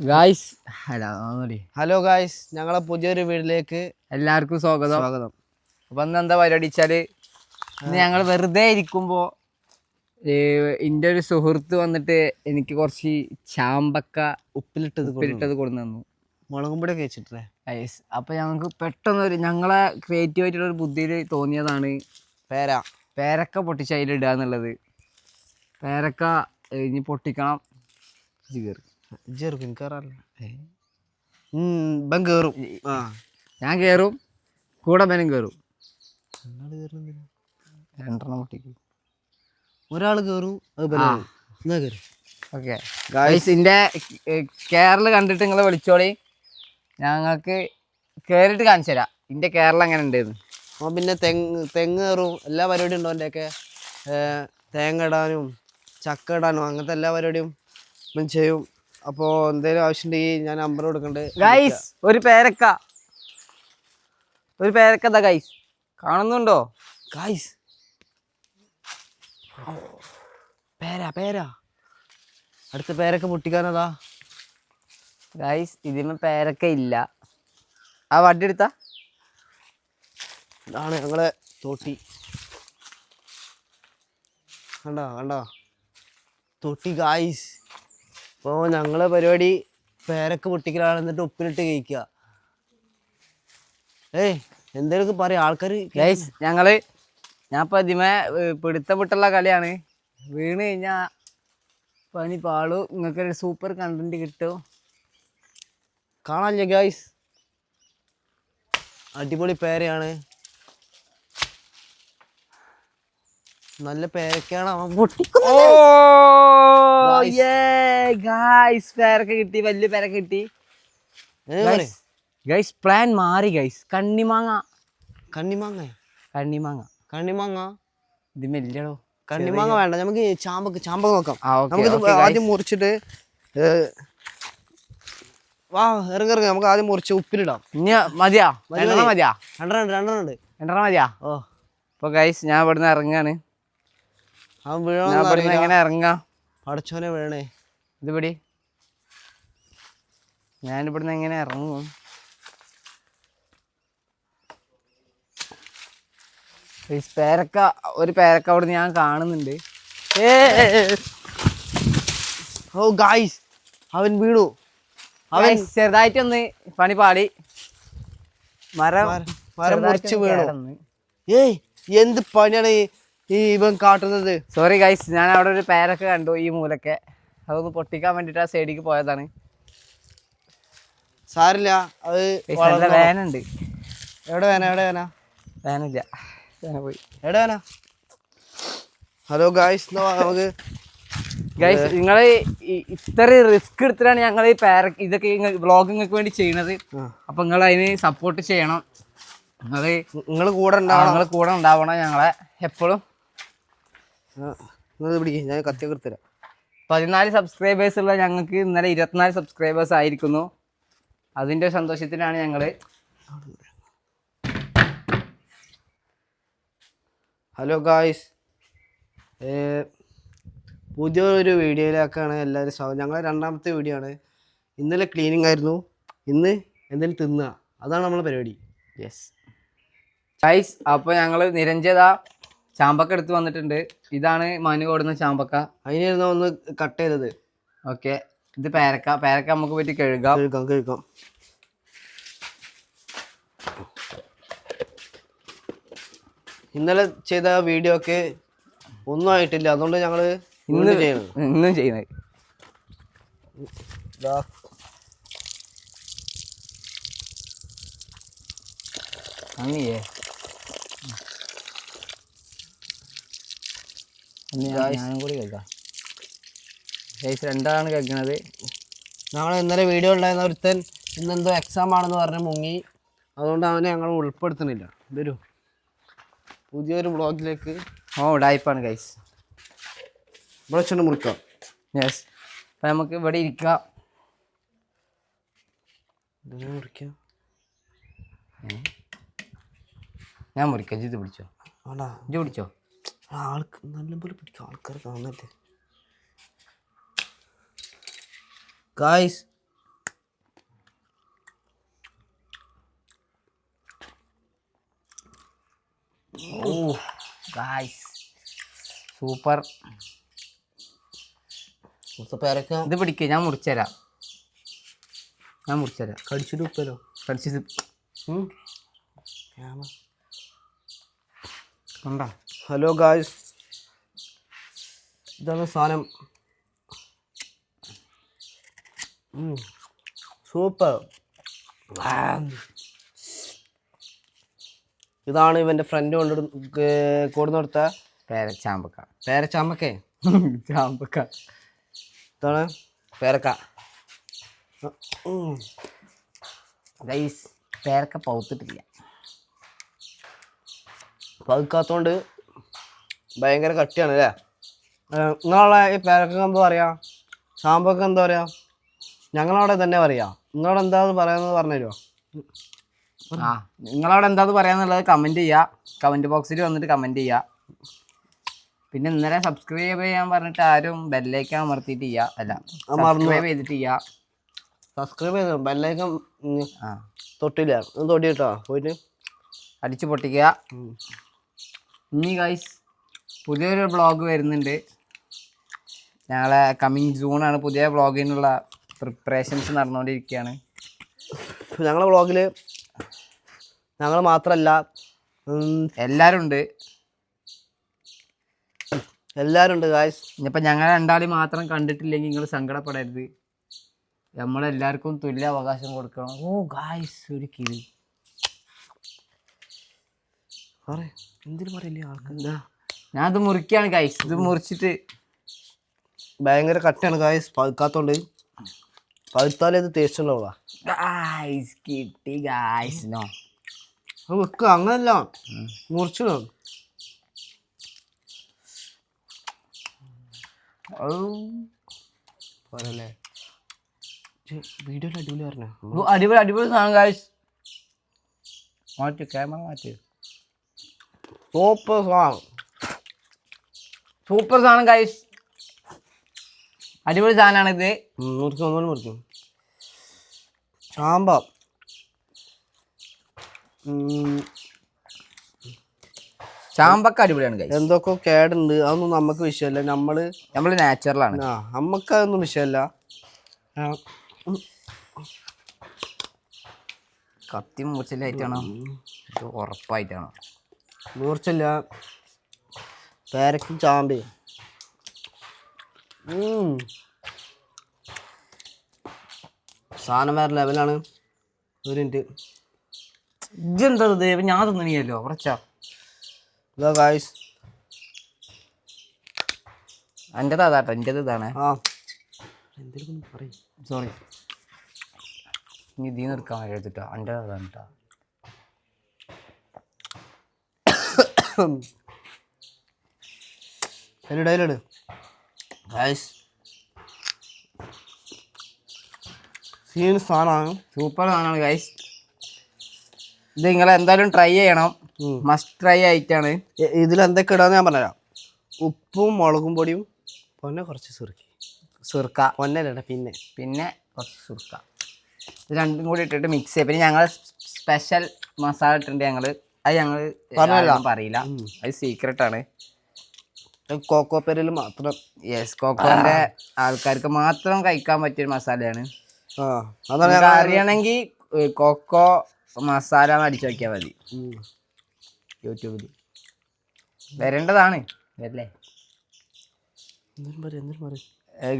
Guys hello hello guys ഞങ്ങളെ പുതിയൊരു വീട്ടിലേക്ക് എല്ലാവർക്കും സ്വാഗതം. സ്വാഗതം. അപ്പൊ ഇന്ന് എന്താ പരിപാടി വെച്ചാൽ? ഞങ്ങൾ വെറുതെ ഇരിക്കുമ്പോ എന്റെ ഒരു സുഹൃത്ത് വന്നിട്ട് എനിക്ക് കുറച്ച് ചാമ്പക്ക ഉപ്പിലിട്ടത് ഉപ്പിലിട്ടത് കൊണ്ടു തന്നു. മുളകും പൊടി ഒക്കെ വെച്ചിട്ടേ ഐസ് അപ്പൊ ഞങ്ങൾക്ക് പെട്ടെന്ന് ഒരു ഞങ്ങളെ ക്രിയേറ്റീവ് ആയിട്ടുള്ള ഒരു ബുദ്ധിയിൽ തോന്നിയതാണ് പേര? പേരക്ക പൊട്ടിച്ച് അതിലിടുക എന്നുള്ളത്. പേരക്ക ഇനി പൊട്ടിക്കണം. ഇജ്ജ് കേറ്. ചെറുക്കും എനിക്കറിയില്ല ഇപ്പം കയറും ആ. ഞാൻ കയറും കൂടെ ബനും കയറും? രണ്ടെണ്ണം പൊട്ടിക്കും. ഒരാൾ കയറും അത് ആ. ബനാണ്. എന്നാ കയറും ഓക്കെ. ഗൈസ് ഇന്റെ കേരള കണ്ടിട്ട് നിങ്ങളെ വിളിച്ചോളി. ഞങ്ങൾക്ക് കേറിട്ട് കാണിച്ചു തരാം. ഇന്റെ കേരളം എങ്ങനെ ഉണ്ടെന്ന്. അവൻ പിന്നെ തെങ്ങ് തെങ്ങ് കയറും എല്ലാ പരിപാടിയും ഉണ്ടോ എന്റെ ഒക്കെ തേങ്ങ ഇടാനും ചക്ക ഇടാനും അങ്ങനത്തെ എല്ലാ പരിപാടിയും ചെയ്യും. അപ്പോൾ എന്തെങ്കിലും ആവശ്യമുണ്ടെങ്കിൽ ഞാൻ നമ്പർ കൊടുക്കണ്ട്. ഗൈസ് ഒരു പേരക്ക. ഒരു പേരക്ക എന്താ ഗൈസ് കാണുന്നുണ്ടോ? ഗൈസ് പേരാ പേരാ. അടുത്ത പേരക്ക പൊട്ടിക്കാനതാ? ഗൈസ് ഇതിന് പേരക്ക ഇല്ല. ആ വണ്ടി എടുത്താ? ഇതാണ് ഞങ്ങളെ തോട്ടി. കണ്ടോ കണ്ടോ? തൊട്ടി ഗായ്സ് ഇപ്പോൾ ഞങ്ങളെ പരിപാടി പേരൊക്കെ പൊട്ടിക്കലാണ് എന്നിട്ട് ഉപ്പിലിട്ട് കഴിക്കുക. ഏയ് എന്തേലൊക്കെ പറയാം. ആൾക്കാർ ഗൈസ് ഞങ്ങൾ ഞാൻ ഇപ്പൊ ഇതിമേ ഏർ, പിടുത്തം വിട്ടുള്ള കളിയാണ്. വീണ് കഴിഞ്ഞാ പണി പാളു നിങ്ങൾക്ക് ഒരു സൂപ്പർ കണ്ടന്റ് കിട്ടും. കാണാനില്ല ഗായ്സ് അടിപൊളി പേരയാണ്. നല്ല പേരക്കാണ് അവൻ. പൊട്ടിക്കുന്നത് ഗൈസ് പേരൊക്കെ കിട്ടി വലിയ പേരൊക്കെ കിട്ടി. ഗൈസ് പ്ലാൻ മാറി ഗൈസ് കണ്ണിമാങ്ങ. കണ്ണിമാങ്ങ. കണ്ണിമാങ്ങ. കണ്ണിമാങ്ങ. ഇത് മെല്ലടോ കണ്ണിമാങ്ങ വേണ്ട നമുക്ക് ചാമ്പക്ക് ചാമ്പക്ക് നോക്കാം നമുക്ക്. ആദ്യം മുറിച്ചിട്ട് വാ ഇറങ്ങി ഇറങ്ങി. നമുക്ക് ആദ്യം മുറിച്ച് ഉപ്പിലിടാം. ഇനി മതിയാ? മതി, രണ്ടെണ്ണം മതി. മതിയാ? രണ്ടെണ്ണം രണ്ടെണ്ണം ഉണ്ട്. രണ്ടെണ്ണം മതിയാ? ഓ. അപ്പൊ ഗൈസ് ഞാൻ ഇവിടുന്ന് ഇറങ്ങാണ്. അവൻ വീഴണം എങ്ങനെ ഇറങ്ങാ? പടച്ചോനെ വീഴണേ. ഇത് പിടി ഞാൻ ഇവിടുന്ന് എങ്ങനെ ഇറങ്ങും? പേരക്ക ഒരു പേരക്ക അവിടെ ഞാൻ കാണുന്നുണ്ട്. ഏ ഓ ഗായ്സ് അവൻ വീണു. അവൻ ചെറുതായിട്ട് ചെറുതായിട്ടൊന്ന് പണി പാടി. മരം മരം- മുറിച്ച് വീണു. ഏയ് എന്ത് പണിയാണ് ഈ ഇവൻ കാട്ടുന്നത്? സോറി ഗൈസ് ഞാൻ അവിടെ ഒരു പേരക്ക കണ്ടു ഈ മൂലക്കെ. അതൊന്ന് പൊട്ടിക്കാൻ വേണ്ടിട്ട് ആ സൈഡിക്ക് പോയതാണ്. സാരില്ല അത് നല്ല വേനുണ്ട്. എവിടെ വേന എവിടെ വേന? വേനില്ല. വേന പോയി. എവിടെ വേന? ഹലോ ഗായ്സ് നമുക്ക് ഗൈസ് നിങ്ങൾ ഇത്ര റിസ്ക് എടുത്തിട്ടാണ് ഞങ്ങൾ ഈ പാര ഇതൊക്കെ വ്ളോഗ് നിങ്ങൾക്ക് വേണ്ടി ചെയ്യുന്നത് അപ്പം നിങ്ങൾ അതിന് സപ്പോർട്ട് ചെയ്യണം നിങ്ങൾ നിങ്ങൾ കൂടെ ഉണ്ടാവണം. നിങ്ങൾ കൂടെ ഉണ്ടാവണം ഞങ്ങളെ എപ്പോഴും ഞാൻ കത്തി എടുത്തരാം പതിനാല് സബ്സ്ക്രൈബേഴ്സ് ഉള്ള ഞങ്ങൾക്ക് ഇന്നലെ ഇരുപത്തിനാല് സബ്സ്ക്രൈബേഴ്സ് ആയിരിക്കുന്നു. അതിന്റെ സന്തോഷത്തിലാണ് ഞങ്ങൾ ഹലോ ഗായ്സ് പുതിയൊരു വീഡിയോയിലേക്കാണ് എല്ലാവരും സ്വാഗതം. ഞങ്ങളെ രണ്ടാമത്തെ വീഡിയോ ആണ്. ഇന്നലെ ക്ലീനിങ് ആയിരുന്നു. ഇന്ന് എന്തെങ്കിലും തിന്നുക അതാണ് നമ്മളെ പരിപാടി. യെസ് ഗൈസ് അപ്പോൾ ഞങ്ങൾ നിരഞ്ജത ചാമ്പക്ക എടുത്ത് വന്നിട്ടുണ്ട്. ഇതാണ് മനു ഓടുന്ന ചാമ്പക്ക. അതിനായിരുന്നു ഒന്ന് കട്ട് ചെയ്തത്. ഓക്കെ ഇത് പേരക്ക. പേരക്ക നമുക്ക് പറ്റി കഴുകാം. കഴുകാം കഴുകാം. ഇന്നലെ ചെയ്ത വീഡിയോ ഒക്കെ ഒന്നും ആയിട്ടില്ല. അതുകൊണ്ട് ഞങ്ങൾ ഇന്ന് ചെയ്യണം. ഇന്നും ചെയ്യുന്നത്. അങ്ങനെയേ? ഞാനും കൂടി ഗൈസ് രണ്ടാണ് കഴിക്കണത് ഞങ്ങൾ ഇന്നലെ വീഡിയോ ഉണ്ടായിരുന്ന ഒരുത്തൻ ഇന്നെന്തോ എക്സാം ആണെന്ന് പറഞ്ഞ് മുങ്ങി. അതുകൊണ്ട് അവനെ ഞങ്ങൾ ഉൾപ്പെടുത്തുന്നില്ല. വരൂ. പുതിയൊരു ബ്ലോഗിലേക്ക് ഓ ഉടായ്പാണ് ഗൈസ് ഇവിടെ വെച്ചിട്ട് മുറിക്കാം. യെസ് അപ്പം നമുക്ക് ഇവിടെ ഇരിക്കാം. മുറിക്കാം. ഞാൻ മുറിക്കാം. ജിത് പിടിച്ചോ. ആടാ ഇത് പിടിച്ചോ. ആൾക്ക് നല്ലപോലെ പിടിക്കും. ആൾക്കാർ കാണുന്നില്ലേ ഗായ്സ് ഓ ഗായ്സ് സൂപ്പർ ഇത് പിടിക്ക. ഞാൻ മുറിച്ചുതരാം. ഞാൻ മുറിച്ചുതരാം. കടിച്ചിട്ട് ഉപ്പലോ? കടിച്ചിട്ട്. കണ്ടാ? ഹലോ ഗായ്സ് ഇതാണ് സാധനം. സൂപ്പർ ഇതാണ് ഇവന്റെ ഫ്രണ്ട് കൊണ്ട് കൂടെ കൊടുത്ത പേരച്ചാമ്പക്ക. പേരച്ചാമ്പക്കേ. ചാമ്പക്ക. ഇതാണ് പേരക്ക. ഗൈസ് പേരക്ക പൗത്തിട്ടില്ല. പതുക്കാത്തോണ്ട് ഭയങ്കര കട്ടിയാണ് അല്ലേ നിങ്ങളെ ഈ പേരക്കൊക്കെ എന്താ പറയാ? സാമ്പൊക്കെ എന്താ പറയാ? ഞങ്ങളവിടെ തന്നെ പറയാ. നിങ്ങളവിടെ എന്താന്ന് പറയാന്ന് പറഞ്ഞുതരുമോ ആ നിങ്ങളവിടെ എന്താന്ന് പറയാന്നുള്ളത് കമന്റ് ചെയ്യുക കമന്റ് ബോക്സിൽ വന്നിട്ട് കമന്റ് ചെയ്യുക പിന്നെ ഇന്നലെ സബ്സ്ക്രൈബ് ചെയ്യാൻ പറഞ്ഞിട്ട് ആരും ബെല്ലേക്ക് അമർത്തിയിട്ട് ചെയ്യാ അല്ല സബ്സ്ക്രൈബ് ചെയ്തിട്ട് ചെയ്യുക സബ്സ്ക്രൈബ് ചെയ്തു. ബെല്ലൈക്കൻ ആ. തൊട്ടില്ല. തൊട്ടിട്ടോ പോയിട്ട്? അടിച്ചു പൊട്ടിക്കുക. ഇനി ഗൈസ് പുതിയൊരു ബ്ലോഗ് വരുന്നുണ്ട്. ഞങ്ങളെ കമ്മിങ് ജൂണാണ് പുതിയ ബ്ലോഗിനുള്ള പ്രിപ്പറേഷൻസ് നടന്നുകൊണ്ടിരിക്കുകയാണ് ഞങ്ങളെ വ്ളോഗിൽ ഞങ്ങൾ മാത്രമല്ല എല്ലാവരും ഉണ്ട് എല്ലാവരും ഉണ്ട് ഗായ്സ് ഇനിയിപ്പോൾ ഞങ്ങൾ രണ്ടാളും മാത്രം കണ്ടിട്ടില്ലെങ്കിൽ നിങ്ങൾ സങ്കടപ്പെടരുത്. നമ്മളെല്ലാവർക്കും തുല്യ അവകാശം കൊടുക്കണം. ഓ ഗായ്സ് ഒരു കിളി പറയേ. എന്തിനു പറയില്ലേ ആൾക്ക് എന്താ ഞാനത് മുറിക്കാണ് ഗൈസ് ഇത് മുറിച്ചിട്ട് ഭയങ്കര കട്ടിയാണ് ഗായ്സ് പതുക്കാത്തോണ്ട്. പതുത്താലേ ഇത് ടേസ്റ്റ് ഉണ്ടാവുക ഗായ്സ് കിട്ടി ഗായ്സ് നോ അങ്ങനല്ല. മുറിച്ചിടും. പോരല്ലേ. വീഡിയോയിൽ അടിപൊളി പറഞ്ഞു. അടിപൊളി അടിപൊളി സാധനം കായ്സ് മാറ്റി ക്യാമറ മാറ്റി. സൂപ്പർ സാങ് സൂപ്പർ സാധനം ഗൈസ് അടിപൊളി സാധനമാണ് ഇത്. മുറിക്കും. ഒന്നുകൂടി മുറിക്കും ചാമ്പക്ക അടിപൊളിയാണ് ഗൈസ് എന്തൊക്കെ കേടുണ്ട്? അതൊന്നും നമുക്ക് വിഷയമല്ല. നമ്മൾ നമ്മൾ നാച്ചുറലാണ് ആ നമുക്ക് അതൊന്നും വിഷയമല്ല കത്തി മൂർച്ചലായിട്ടാണോ ഇത് ഉറപ്പായിട്ടാണോ? മൂർച്ചല്ല പേരക്കും ചാമ്പയും ഉം. സാധനം വേറെ ലെവലാണ് ഒരു മിനിറ്റ് ഇത് ഇപ്പൊ ഞാൻ തിന്നണിയല്ലോ. ഉറച്ചാ ഇതാ ഗായ്സ് എന്റെത് അതാട്ടോ എന്റെത് ഇതാണ്. ആ. എന്തെങ്കിലും പറയും. സോറി ഇനി ഇതിൽ നിന്ന് എടുക്കാൻ എഴുതിട്ടോ എന്റെ അതാണ് കേട്ടോ. ഇടയിലിട് ഗൈസ് സീൻ സാധനമാണ് സൂപ്പർ സാധനമാണ് ഗൈസ് ഇത് നിങ്ങൾ എന്തായാലും ട്രൈ ചെയ്യണം. മസ്റ്റ് ട്രൈ ആയിട്ടാണ്. ഇതിൽ എന്തൊക്കെ ഇടാന്ന് ഞാൻ പറഞ്ഞുതരാം. ഉപ്പും മുളകും പൊടിയും പൊന്നെ കുറച്ച് സുറുക്കി. സുർക്ക പൊന്നല്ല പിന്നെ. പിന്നെ കുറച്ച് സുർക്ക ഇത് രണ്ടും കൂടി ഇട്ടിട്ട് മിക്സ് ചെയ്യും. പിന്നെ ഞങ്ങൾ സ്പെഷ്യൽ മസാല ഇട്ടിട്ടുണ്ട് ഞങ്ങൾ അത് ഞങ്ങൾ. പറയില്ല. അത് സീക്രട്ടാണ് കോക്കോ പെരൽ മാത്രം. യെസ് കോക്കോന്റെ ആൾക്കാർക്ക് മാത്രം കഴിക്കാൻ പറ്റിയൊരു മസാലയാണ്. അറിയണമെങ്കിൽ കൊക്കോ മസാല അടിച്ചു നോക്കിയാൽ മതി. യൂട്യൂബിൽ. യൂട്യൂബിൽ വരേണ്ടതാണ്. വരല്ലേ?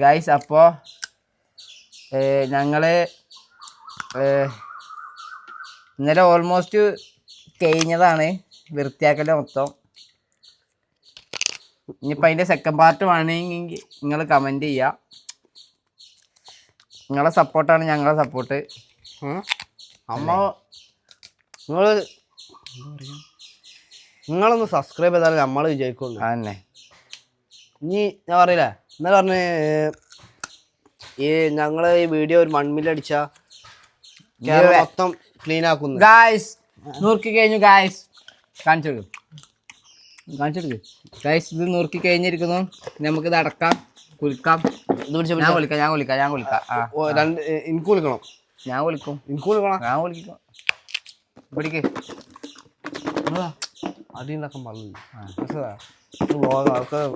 ഗായ്സ് അപ്പോൾ ഞങ്ങൾ ഇന്നലെ ഓൾമോസ്റ്റ് കഴിഞ്ഞതാണ്. വൃത്തിയാക്കൽ മൊത്തം. ഇനിയിപ്പോൾ അതിന്റെ സെക്കൻഡ് പാർട്ട് വേണമെങ്കിൽ നിങ്ങൾ കമന്റ് ചെയ്യുക നിങ്ങളെ സപ്പോർട്ടാണ് ഞങ്ങളെ സപ്പോർട്ട്. അമ്മ നിങ്ങൾ നിങ്ങളൊന്ന് സബ്സ്ക്രൈബ് ചെയ്താൽ നമ്മൾ വിജയിക്കുള്ളൂ. അതന്നെ. ഇനി ഞാൻ പറയില്ലേ? എന്നാൽ പറഞ്ഞ് ഈ ഞങ്ങൾ ഈ വീഡിയോ ഒരു മൺമില്ലടിച്ച കേരളം മൊത്തം ക്ലീൻ ആക്കുന്നു. ഗായ്സ് നൂർക്കി കഴിഞ്ഞു ഗായ്സ് കാണിച്ചു കൊടുക്കും കാണിച്ചു കൊടുക്കും ഗായ്സ് ഇത് നുറുക്കി കഴിഞ്ഞിരിക്കുന്നു. നമുക്കിത് അടക്കാം കുലിക്കാം ഇത് പിടിച്ച ഞാൻ വിളിക്കാം ഞാൻ വിളിക്കാം ഞാൻ വിളിക്കാം ആ രണ്ട് എനിക്ക് വിളിക്കണം ഞാൻ വിളിക്കും എനിക്ക് വിളിക്കണം ഞാൻ വിളിക്കും പിടിക്ക്. ഇങ്ങളാ? അടി ഉണ്ടാക്കാൻ പാടില്ല മനസ്സിലായോ? ഇത് vlog ആൾക്കാർ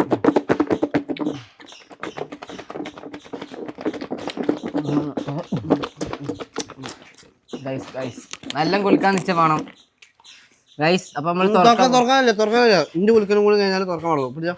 ഗൈസ് ഗൈസ് നല്ല കുളിക്കാൻ നിശ്ചയം വേണം. ഗൈസ് അപ്പൊ നമ്മൾ തുറക്കാൻ തുറക്കാനല്ലേ തുറക്കാനില്ല. ഇന്റെ കുളിക്കലും കൂടി കഴിഞ്ഞാൽ തുറക്കാൻ പാടുള്ളൂ. പിടിച്ചോ.